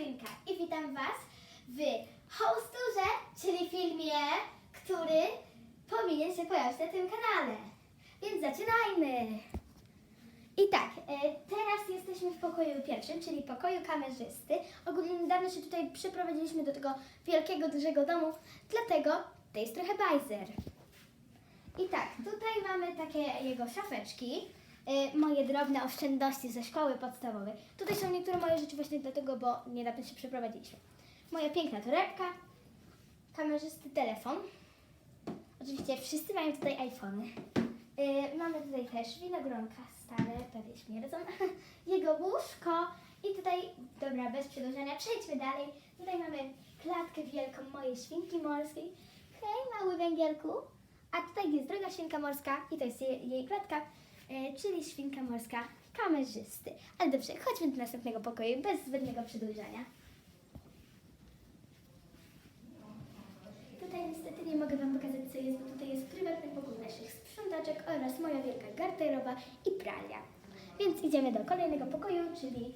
I witam Was w Hosturze, czyli filmie, który powinien się pojawić na tym kanale. Więc zaczynajmy! I tak, e, teraz jesteśmy w pokoju pierwszym, czyli pokoju kamerzysty. Ogólnie niedawno się tutaj przeprowadziliśmy do tego wielkiego, dużego domu, dlatego to jest trochę bajzer. I tak, tutaj mamy takie jego szafeczki, moje drobne oszczędności ze szkoły podstawowej. Tutaj są niektóre moje rzeczy właśnie dlatego, bo niedawno się przeprowadziliśmy. Moja piękna torebka, kamerzysty telefon. Oczywiście wszyscy mają tutaj iPhony. Y, mamy tutaj też winogronka stare, prawie śmierdzą. Jego łóżko i tutaj, dobra, bez przedłużania, przejdźmy dalej. Tutaj mamy klatkę wielką mojej świnki morskiej. Hej, mały węgielku. A tutaj jest druga świnka morska i to jest jej, jej klatka, czyli świnka morska kamerzysty. Ale dobrze, chodźmy do następnego pokoju bez zbędnego przedłużania. Tutaj niestety nie mogę Wam pokazać co jest, bo tutaj jest prywatny pokój naszych sprzątaczek oraz moja wielka garderoba i pralia. Więc idziemy do kolejnego pokoju, czyli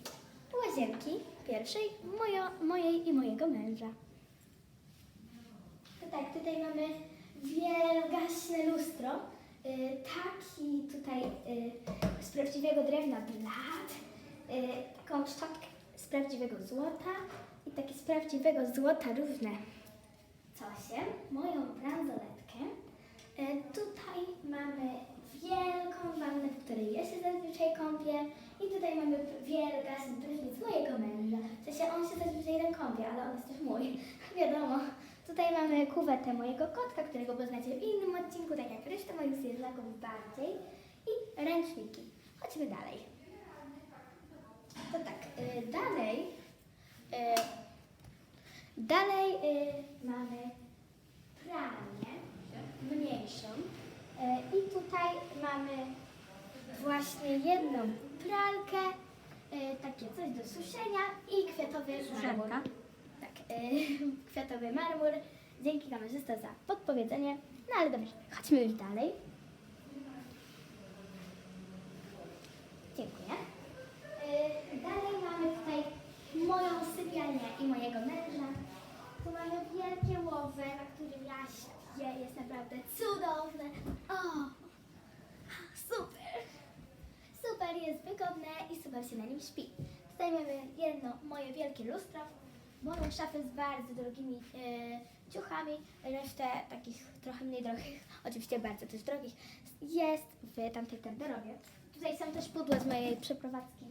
łazienki pierwszej, mojo, mojej i mojego męża. To tak, tutaj mamy wielgaśne lustro. Y, taki tutaj y, z prawdziwego drewna blat. Y, taką szczotkę z prawdziwego złota i takie z prawdziwego złota różne cosie. Moją bransoletkę. Tutaj mamy wielką wannę, w której ja się zazwyczaj kąpię. I tutaj mamy wielgaśny prysznic mojego męża. W sensie on się zazwyczaj tam kąpie, ale on jest też mój. Wiadomo. Tutaj mamy kuwetę mojego kotka, którego poznacie w innym odcinku, tak jak resztę moich zwierzaków bardziej. I ręczniki. Chodźmy dalej. To tak, y, dalej. Y, dalej y, mamy pralnię mniejszą. Y, I tutaj mamy właśnie jedną pralkę, y, takie coś do suszenia i kwiatowy marmur. Kwiatowy marmur. Dzięki kamerzysta za podpowiedzenie. No ale dobrze, chodźmy już dalej. Dziękuję. Y, dalej mamy tutaj moją sypialnię i mojego męża. Tu mamy wielkie łowy, na którym ja śpię. Jest naprawdę cudowne. O, super. Super jest wygodne i super się na nim śpi. Tutaj mamy jedno moje wielkie lustro, moją szafę z bardzo drogimi e, ciuchami, resztę takich trochę mniej drogich, oczywiście bardzo też drogich, jest w tamtej garderobie. Tutaj są też pudła z mojej przeprowadzki.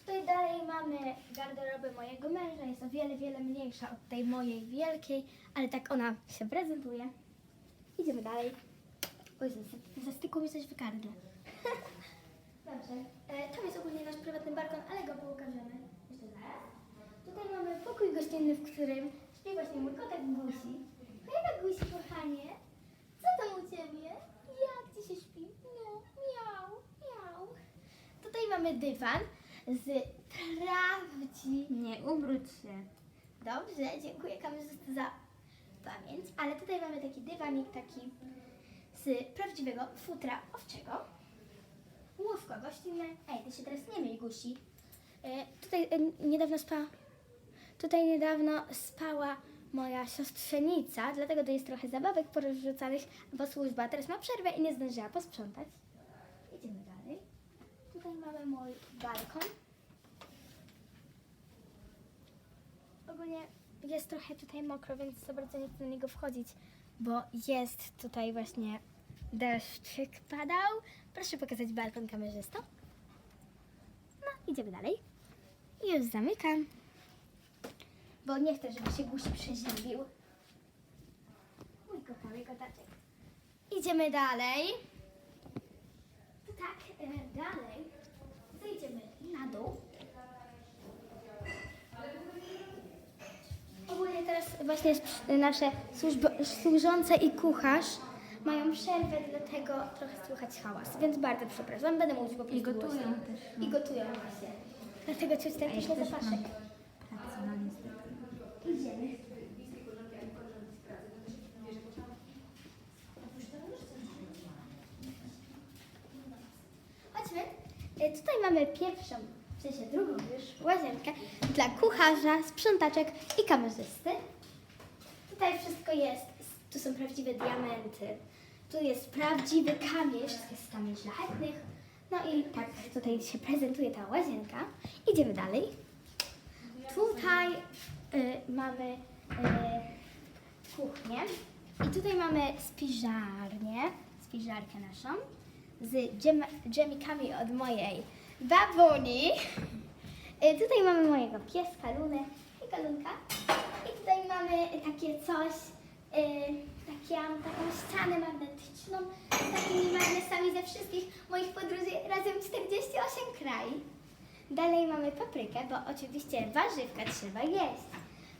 Tutaj dalej mamy garderobę mojego męża, jest o wiele, wiele mniejsza od tej mojej wielkiej, ale tak ona się prezentuje. Idziemy dalej. Oj, zas- zastykło mi coś w gardle. Dobrze. E, tam jest ogólnie nasz prywatny balkon, ale go pokażemy. Jeszcze zaraz. Tutaj mamy pokój gościnny, w którym śpi właśnie mój kotek Gusi. Hej, Gusi, kochanie. Co tam u Ciebie? Jak Ci się śpi? No, miał, miał. Tutaj mamy dywan z prawdzi... Nie, ubróć się. Dobrze, dziękuję kamerzysta za pamięć. Ale tutaj mamy taki dywanik, taki z prawdziwego futra owczego. Łóżko gościnne. Ej, ty się teraz nie myj, gusi. E, tutaj e, niedawno spała... Tutaj niedawno spała moja siostrzenica, dlatego to jest trochę zabawek porozrzucanych, bo służba teraz ma przerwę i nie zdążyła posprzątać. Idziemy dalej. Tutaj mamy mój balkon. Ogólnie jest trochę tutaj mokro, więc za bardzo nie chcę do niego wchodzić, bo jest tutaj właśnie deszczyk padał. Proszę pokazać balkon kamerzysto. No, idziemy dalej. I już zamykam, bo nie chcę, żeby się gusi przeziębił. Mój kochany kotaczek. Idziemy dalej. To tak, e, dalej zejdziemy na dół. Ogólnie teraz właśnie nasze służbo, służące i kucharz mają przerwę, dlatego trochę słychać hałas, więc bardzo przepraszam, będę mówić po prostu I gotują głośno. też, I gotują właśnie. Dlatego pyszny też zapaszek. pracę, no niestety. Idziemy. Chodźmy. E, Tutaj mamy pierwszą sensie drugą już, łazienkę dla kucharza, sprzątaczek i kamerzysty. Tutaj wszystko jest, tu są prawdziwe diamenty. Tu jest prawdziwy kamień, wszystko jest z kamieni szlachetnych. No i tak tutaj się prezentuje ta łazienka. Idziemy dalej. Tutaj y, mamy y, kuchnię i tutaj mamy spiżarnię, spiżarkę naszą z dżem, dżemikami od mojej babuni. Y, tutaj mamy mojego pieska Lunę i Kalunka. I tutaj mamy takie coś, y, takie, taką ścianę magnetyczną z takimi magnesami ze wszystkich moich podróży razem 48 kraj. Dalej mamy paprykę, bo oczywiście warzywka trzeba jeść.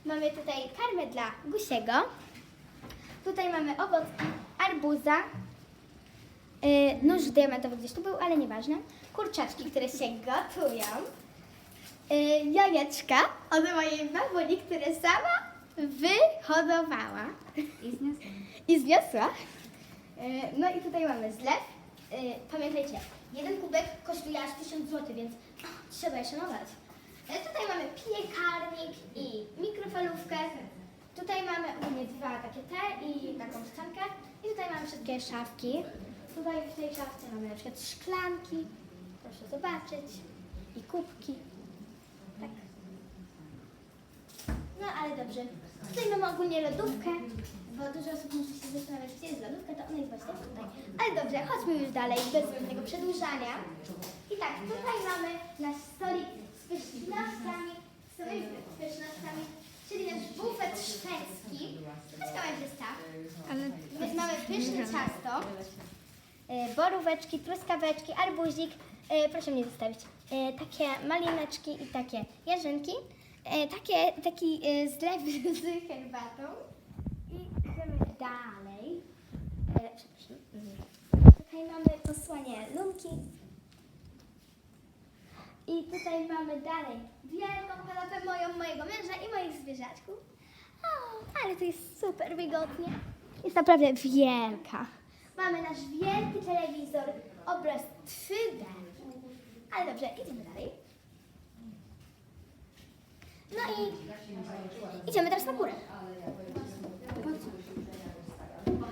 Mamy tutaj karmę dla gusiego. Tutaj mamy owocki, arbuza, yy, nóż diamentowy gdzieś tu był, ale nieważne. Kurczaczki, które się gotują. Yy, jajeczka od mojej babuni, które sama wyhodowała I zniosę. i zniosła. Yy, No i tutaj mamy zlew. Yy, Pamiętajcie, jeden kubek kosztuje aż 1000 zł, więc trzeba je szanować. Yy, Tutaj mamy piekarnik i mikrofalówkę. Tutaj mamy ogólnie dwa takie te i taką ściankę. I tutaj mamy wszystkie szafki. Tutaj w tej szafce mamy na przykład szklanki. Proszę zobaczyć. I kubki. Tak. No ale dobrze. Tutaj mamy ogólnie lodówkę, bo dużo osób musi się zastanawiać, gdzie jest lodówka, to ona jest właśnie tutaj. Ale dobrze, chodźmy już dalej, bez żadnego przedłużania. I tak, tutaj mamy nasz stolik z pysznościami, z samymi pysznościami, czyli nasz bufet szwedzki. Chodź kamerzysta. Ale My mamy pyszne ciasto, boróweczki, truskaweczki, arbuzik, e, proszę mnie zostawić, e, takie malineczki i takie jarzynki, e, takie, taki e, zlew z herbatą i idziemy dalej. E, Przepraszam. Mhm. Tutaj mamy posłanie lunki. I tutaj mamy dalej wielką kanapę moją, mojego męża i moich zwierzaczków. O, ale to jest super wygodnie. Jest naprawdę wielka. Mamy nasz wielki telewizor, obraz 3D. Ale dobrze, idziemy dalej. No i idziemy teraz na górę.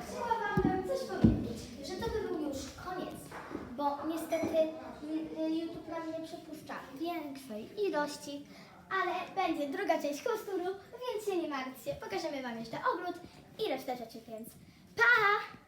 Chciałabym coś powiedzieć, że to by był już koniec, bo niestety YouTube nam nie przypuszcza większej ilości, ale będzie druga część kosturu, więc się nie martwcie. Pokażemy Wam jeszcze ogród i resztę rzeczy, więc pa!